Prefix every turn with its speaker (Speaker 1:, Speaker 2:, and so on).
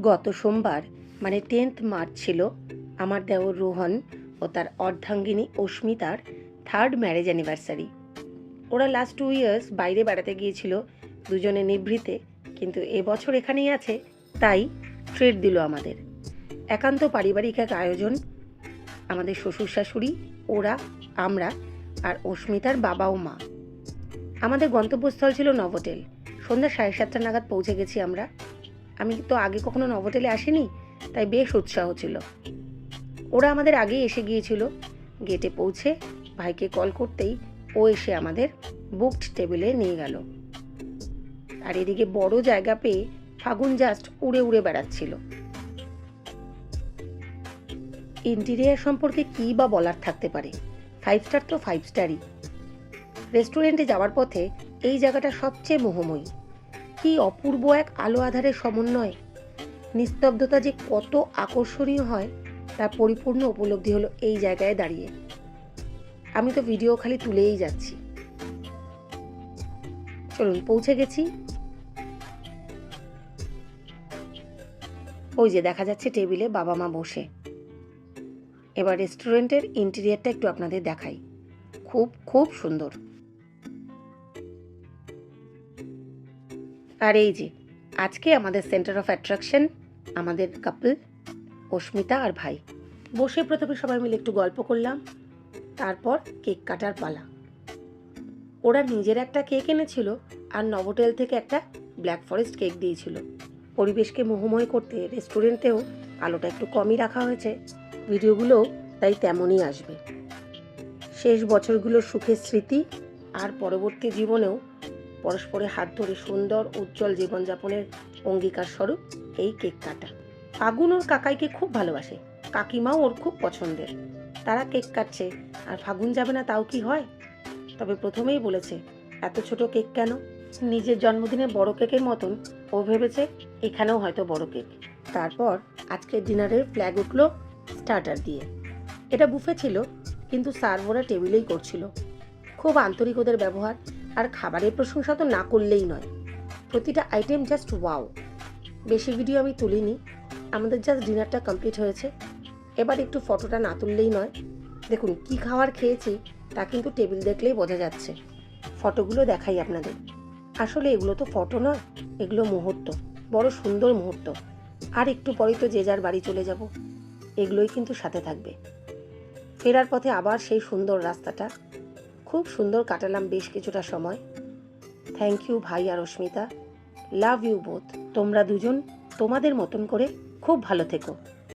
Speaker 1: গত সোমবার মানে টেন্থ মার্চ ছিল, আমার দেওর রোহন ও তার অর্ধাঙ্গিনী অস্মিতার থার্ড ম্যারেজ অ্যানিভার্সারি ওরা লাস্ট টু ইয়ার্স বাইরে বেড়াতে গিয়েছিল, দুজনে নিভৃতে, কিন্তু এবছর এখানেই আছে, তাই ট্রিট দিল আমাদের। একান্ত পারিবারিক এক আয়োজন, আমাদের শ্বশুর শাশুড়ি, ওরা, আমরা আর অস্মিতার বাবা ও মা। আমাদের গন্তব্যস্থল ছিল নভোটেল সন্ধ্যা সাড়ে সাতটা নাগাদ পৌঁছে গেছি আমরা। আমি তো আগে কখনো নভোটেলে আসিনি, তাই বেশ উৎসাহ ছিল। ওরা আমাদের আগেই এসে গিয়েছিল। গেটে পৌঁছে ভাইকে কল করতেই ও এসে আমাদের বুকড টেবিলে নিয়ে গেল। আর এদিকে বড় জায়গা পেয়ে ফাগুন জাস্ট উড়ে উড়ে বেড়াচ্ছিল। ইন্টিরিয়ার সম্পর্কে কী বা বলার থাকতে পারে? ফাইভ স্টার তো ফাইভ স্টারই রেস্টুরেন্টে যাওয়ার পথে এই জায়গাটা সবচেয়ে মোহময়ী। কি অপূর্ব এক আলো আধারের সমন্বয়? নিস্তব্ধতা যে কত আকর্ষণীয় হয়, তার পরিপূর্ণ উপলব্ধি হলো এই জায়গায় দাঁড়িয়ে। আমি তো ভিডিও খালি তুলেই যাচ্ছি। চলুন, পৌঁছে গেছি। ওই যে দেখা যাচ্ছে টেবিলে বাবা মা বসে। এবার রেস্টুরেন্টের ইন্টেরিয়ারটা একটু আপনাদের দেখাই। খুব খুব সুন্দর। আর এই যে, আজকে আমাদের সেন্টার অফ অ্যাট্রাকশন আমাদের কাপল অস্মিতা আর ভাই। বসে প্রথমে সবাই মিলে একটু গল্প করলাম, তারপর কেক কাটার পালা। ওরা নিজের একটা কেক এনেছিল আর নভোটেল থেকে একটা ব্ল্যাক ফরেস্ট কেক দিয়েছিল। পরিবেশকে মোহময় করতে রেস্টুরেন্টেও আলোটা একটু কমই রাখা হয়েছে। ভিডিওগুলো তাই তেমনই আসবে। শেষ বছরগুলোর সুখের স্মৃতি আর পরবর্তী জীবনেও পরস্পরের হাত ধরে সুন্দর, উজ্জ্বল জীবনযাপনের অঙ্গীকার স্বরূপ এই কেক কাটা। ফাগুন ওর কাকাইকে খুব ভালোবাসে। কাকিমাও ওর খুব পছন্দের। তারা কেক কাটছে। আর ফাগুন যাবে না তাও কি হয়? তবে প্রথমেই বলেছে, এত ছোট কেক কেন? নিজের জন্মদিনে বড় কেকের মতন ও ভেবেছে, এখানেও হয়তো বড় কেক। তারপর আজকের ডিনারের ফ্ল্যাগ উঠল স্টার্টার দিয়ে। এটা বুফে ছিল, কিন্তু সার্ভরা টেবিলেই করছিল। খুব আন্তরিক ওদের ব্যবহার আর খাবারের প্রশংসা তো না করলেই নয়। প্রতিটা আইটেম জাস্ট ওয়াও বেশি ভিডিও আমি তুলিনি। আমাদের জাস্ট ডিনারটা কমপ্লিট হয়েছে। এবার একটু ফটোটা না তুললেই নয়। দেখুন, কি খাবার খেয়েছি তা কিন্তু টেবিল দেখলেই বোঝা যাচ্ছে। ফটোগুলো দেখাই আপনাদের। আসলে এগুলো তো ফটো নয়, এগুলো মুহূর্ত। বড় সুন্দর মুহূর্ত। আর একটু পরেই তো যে যার বাড়ি চলে যাব। এগুলোই কিন্তু সাথে থাকবে। ফেরার পথে আবার সেই সুন্দর রাস্তাটা। খুব সুন্দর কাটালাম বেশ কিছুটা সময়। থ্যাংক ইউ ভাই আর অস্মিতা লাভ ইউ বোথ তোমরা দুজন তোমাদের মতন করে খুব ভালো থেকো।